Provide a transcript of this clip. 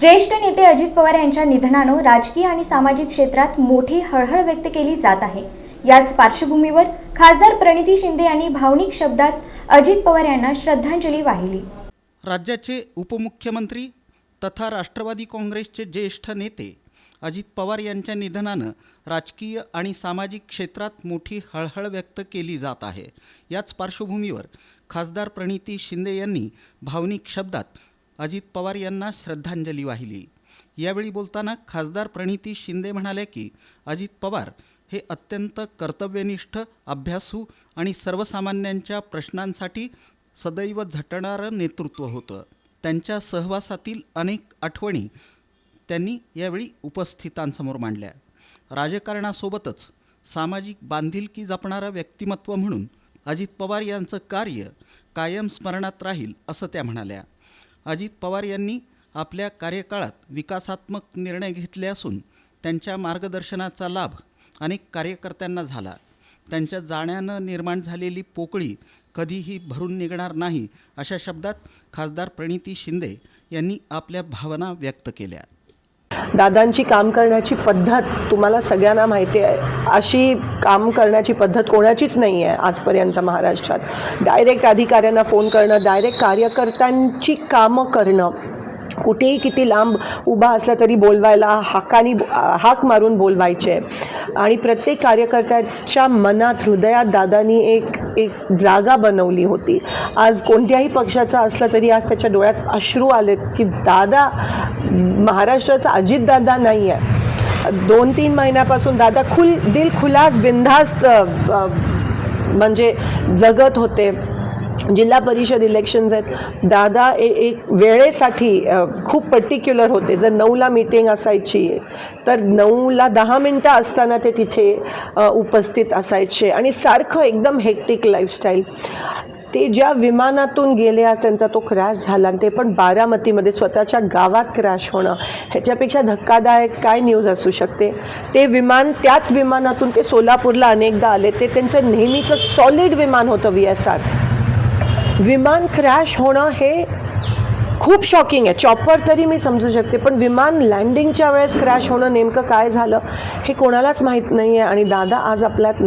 ज्येष्ठ नेते अजित पवार यांच्या निधनानं राजकीय आणि सामाजिक क्षेत्रात मोठी हळहळ व्यक्त केली जात आहे. याच पार्श्वभूमीवर खासदार प्रणिती शिंदे यांनी भावनिक शब्दात अजित पवार यांना श्रद्धांजली वाहिली. राज्याचे उपमुख्यमंत्री तथा राष्ट्रवादी काँग्रेसचे ज्येष्ठ नेते अजित पवार यांच्या निधनानं राजकीय आणि सामाजिक क्षेत्रात मोठी हळहळ व्यक्त केली जात आहे. याच पार्श्वभूमीवर खासदार प्रणिती शिंदे यांनी भावनिक शब्दात अजित पवार यांना श्रद्धांजली वाहिली. यावेळी बोलताना खासदार प्रणिती शिंदे म्हणाले की अजित पवार हे अत्यंत कर्तव्यनिष्ठ अभ्यासू आणि सर्वसामान्यांच्या प्रश्नांसाठी सदैव झटणारं नेतृत्व होतं. त्यांच्या सहवासातील अनेक आठवणी त्यांनी यावेळी उपस्थितांसमोर मांडल्या. राजकारणासोबतच सामाजिक बांधिलकी जपणारं व्यक्तिमत्व म्हणून अजित पवार यांचं कार्य कायम स्मरणात राहील असं त्या म्हणाल्या. अजित पवार यांनी आपल्या कार्यकाळात विकासात्मक निर्णय घेतले असून त्यांच्या मार्गदर्शनाचा लाभ अनेक कार्यकर्त्यांना झाला. त्यांच्या जाण्यानं निर्माण झालेली पोकळी कधीही भरून निघणार नाही अशा शब्दात खासदार प्रणिती शिंदे यांनी आपल्या भावना व्यक्त केल्या. दादांची काम करण्याची पद्धत तुम्हाला सगळ्यांना माहिती आहे. अशी काम करण्याची पद्धत कोणाचीच नाही आहे आजपर्यंत महाराष्ट्रात. डायरेक्ट अधिकाऱ्यांना फोन करणं डायरेक्ट कार्यकर्त्यांची कामं करणं. कुठेही किती लांब उभा असला तरी बोलवायला हाकानी हाक मारून बोलवायचे. आणि प्रत्येक कार्यकर्त्याच्या मनात हृदयात दादांनी एक एक जागा बनवली होती. आज कोणत्याही पक्षाचा असला तरी आज त्याच्या डोळ्यात अश्रू आलेत की दादा महाराष्ट्राचा अजितदादा नाही आहे दोन तीन महिन्यापासून दादा खुल दिल खुलास बिंधास्त म्हणजे जगत होते. जिल्हा परिषद इलेक्शन्स आहेत. दादा ए एक वेळेसाठी खूप पर्टिक्युलर होते. जर नऊला मीटिंग असायची तर नऊला दहा मिनटं असताना ते तिथे उपस्थित असायचे. आणि सारखं एकदम हेक्टिक लाईफस्टाईल ते ज्या विमानातून गेले आज त्यांचा तो क्रॅश झाला आणि ते पण बारामतीमध्ये स्वतःच्या गावात क्रॅश होणं. ह्याच्यापेक्षा धक्कादायक काय न्यूज असू शकते? ते विमान त्याच विमानातून ते सोलापूरला अनेकदा आले. ते त्यांचं नेहमीचं सॉलिड विमान होतं व्ही एस आर विमान क्रॅश होणं हे खूप शॉकिंग आहे. चॉपर तरी मी समजू शकते पण विमान लँडिंगच्या वेळेस क्रॅश होणं नेमकं काय झालं हे कोणालाच माहीत नाही आहे आणि दादा आज आपल्यात